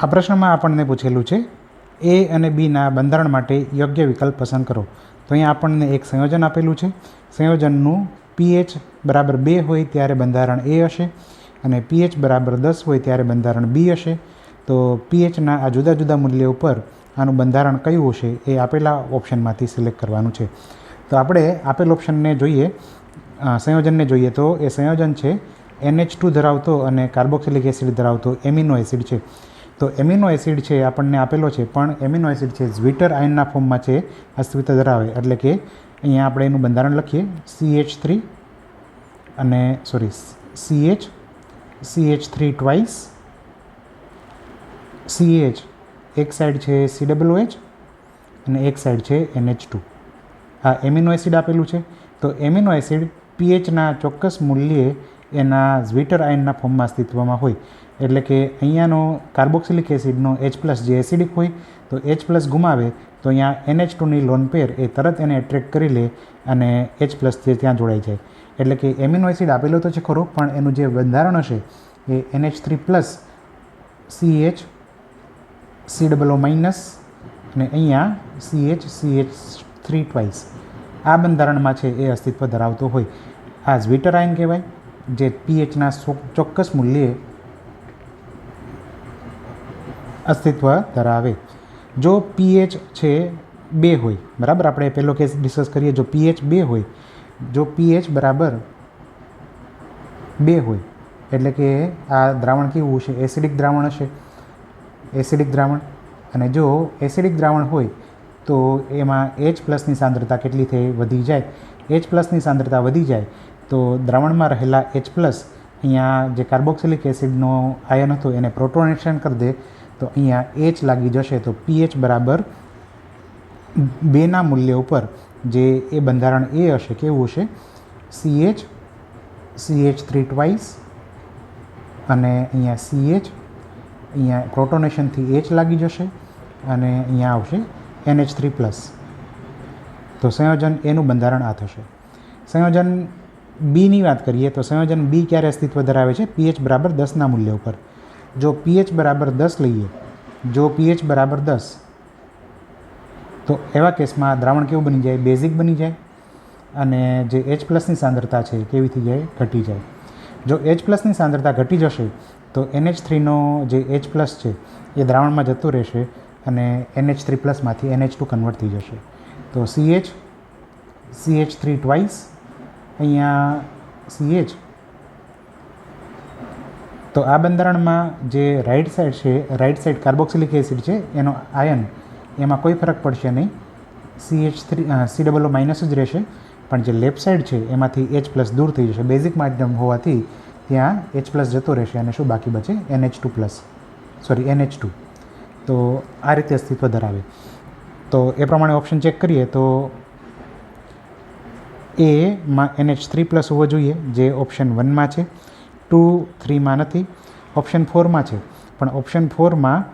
આ પ્રશ્નમાં આપણને પૂછેલું છે એ અને બીના બંધારણ માટે યોગ્ય વિકલ્પ પસંદ કરો. તો અહીંયા આપણને એક સંયોજન આપેલું છે. સંયોજનનું પીએચ બરાબર બે હોય ત્યારે બંધારણ એ હશે અને પીએચ બરાબર દસ હોય ત્યારે બંધારણ બી હશે. તો પીએચના આ જુદા જુદા મૂલ્ય ઉપર આનું બંધારણ કયું હશે એ આપેલા ઓપ્શનમાંથી સિલેક્ટ કરવાનું છે. તો આપણે આપેલ ઓપ્શનને જોઈએ. સંયોજનને જોઈએ તો એ સંયોજન છે એનએચ ટુ ધરાવતો અને કાર્બોક્સિલિક એસિડ ધરાવતો એમિનો એસિડ છે. તો એમિનો એસિડ છે આપણને આપેલો છે, પણ એમિનો એસિડ છે ઝ્વિટર આયનના ફોર્મમાં છે, અસ્તિત્વ ધરાવે. એટલે કે અહીંયા આપણે એનું બંધારણ લખીએ. સી એચ થ્રી અને sorry C H C H three twice C H એક સાઈડ છે સી ડબલ એચ અને એક સાઈડ છે એનએચ ટુ આ એમિનો એસિડ આપેલું છે. તો એમિનો એસિડ પીએચના ચોક્કસ મૂલ્યે એના ઝ્વિટર આયનના ફોર્મમાં અસ્તિત્વમાં હોય. એટલે કે અહીંયાનો કાર્બોક્સિલિક એસિડનો એચ પ્લસ જે એસિડિક હોય, તો એચ પ્લસ ગુમાવે, તો અહીંયા એનએચ ટુની લોન પેર એ તરત એને એટ્રેક્ટ કરી લે અને એચ પ્લસ જે ત્યાં જોડાઈ જાય. એટલે કે એમિનો એસિડ આપેલો તો છે ખરો, પણ એનું જે બંધારણ હશે એ NH three plus C H C double O minus અને અહીંયા C H C H three twice આ બંધારણમાં છે એ અસ્તિત્વ ધરાવતો હોય. આ ઝ્વિટર આયન કહેવાય, જે પીએચના ચોક્કસ મૂલ્યે અસ્તિત્વ ધરાવે. જો પીએચ છે બે હોય, બરાબર? આપણે પહેલો કેસ ડિસ્કસ કરીએ, જો પીએચ બે હોય, જો પીએચ બરાબર બે હોય, એટલે કે આ દ્રાવણ કેવું હશે? એસિડિક દ્રાવણ હશે. એસિડિક દ્રાવણ. અને જો એસિડિક દ્રાવણ હોય, તો એમાં એચ પ્લસની સાંદ્રતા કેટલી થઈ? વધી જાય. એચ પ્લસની સાંદ્રતા વધી જાય, તો દ્રાવણમાં રહેલા એચ પ્લસ અહીંયા જે કાર્બોક્સિલિક એસિડનો આયન હતો, એને પ્રોટોનેશન કરી દે. તો અહીંયા એચ લાગી જશે તો પીએચ બરાબર બેના મૂલ્ય ઉપર જે એ બંધારણ એ હશે, કેવું હશે? સીએચ સીએચ થ્રી ટ્વાઇસ અને અહીંયા સી એચ અહીંયા પ્રોટોનેશનથી એચ લાગી જશે અને અહીંયા આવશે એનએચ થ્રી પ્લસ તો સંયોજન એનું બંધારણ આ થશે. સંયોજન બીની વાત કરીએ તો સંયોજન બી ક્યારે અસ્તિત્વ ધરાવે છે? પીએચ બરાબર દસના મૂલ્ય ઉપર. જો પીએચ બરાબર દસ લઈએ, જો પીએચ બરાબર દસ, તો એવા કેસમાં દ્રાવણ કેવું બની જાય? બેઝિક બની જાય અને જે એચ પ્લસની સાંદ્રતા છે કેવી થઈ જાય? ઘટી જાય. જો એચ પ્લસની સાંદ્રતા ઘટી જશે, તો એનએચ થ્રીનો જે એચ પ્લસ છે એ દ્રાવણમાં જતું રહેશે અને એનએચ થ્રી પ્લસમાંથી એનએચ ટુ કન્વર્ટ થઈ જશે. તો સીએચ સીએચ થ્રી ટ્વાઇસ અહીંયા સીએચ તો આ બંધારણમાં જે રાઈટ સાઇડ છે રાઈટ સાઇડ કાર્બોક્સિલિક એસિડ છે, એનો આયન એમાં કોઈ ફરક પડશે નહીં. C H three C double O minus જ રહેશે. પણ જે લેફ્ટ સાઇડ છે, એમાંથી એચ પ્લસ દૂર થઈ જશે. બેઝિક માધ્યમ હોવાથી ત્યાં એચ પ્લસ જતો રહેશે. અને શું બાકી બચે? NH two plus sorry NH two તો આ રીતે અસ્તિત્વ ધરાવે. તો એ પ્રમાણે ઓપ્શન ચેક કરીએ તો એમાં એનએચ થ્રી પ્લસ હોવો જોઈએ, જે ઓપ્શન વનમાં છે. ટુ, થ્રીમાં નથી. ઓપ્શન ફોરમાં છે. પણ ઓપ્શન ફોરમાં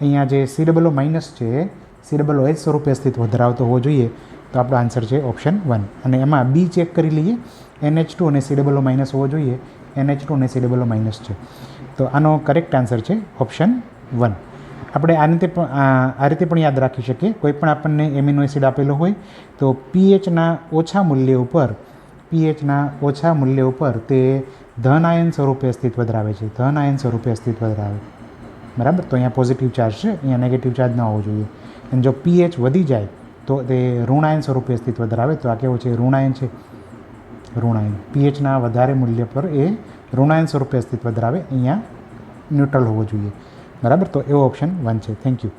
અહીંયા જે સી માઇનસ છે સી ડબલ એચ સ્વરૂપે અસ્તિત્વ ધરાવતો હોવો જોઈએ. તો આપણો આન્સર છે ઓપ્શન વન. અને એમાં બી ચેક કરી લઈએ. એનએચ ટુ અને સી માઇનસ હોવો જોઈએ. એનએચ ટુ અને સી માઇનસ છે. તો આનો કરેક્ટ આન્સર છે ઓપ્શન વન. આપણે આ રીતે પણ, આ રીતે પણ યાદ રાખી શકીએ. કોઈ પણ આપણને એમિનો એસિડ આપેલો હોય, તો પીએચના ઓછા મૂલ્ય ઉપર પીએચના ઓછા મૂલ્ય ઉપર તે ધન આયન સ્વરૂપે અસ્તિત્વ ધરાવે છે. ધન આયન સ્વરૂપે અસ્તિત્વ ધરાવે. બરાબર? તો અહીંયા પોઝિટિવ ચાર્જ છે, અહીંયા નેગેટિવ ચાર્જ ન હોવો જોઈએ. અને જો પીએચ વધી જાય, તો તે ઋણાયન સ્વરૂપે અસ્તિત્વ ધરાવે. તો આ કેવો છે? ઋણાયન છે. ઋણાયન પીએચના વધારે મૂલ્ય પર એ ઋણાયન સ્વરૂપે અસ્તિત્વ ધરાવે. અહીંયા ન્યુટ્રલ હોવો જોઈએ. બરાબર? તો એવો ઓપ્શન વન છે. Thank you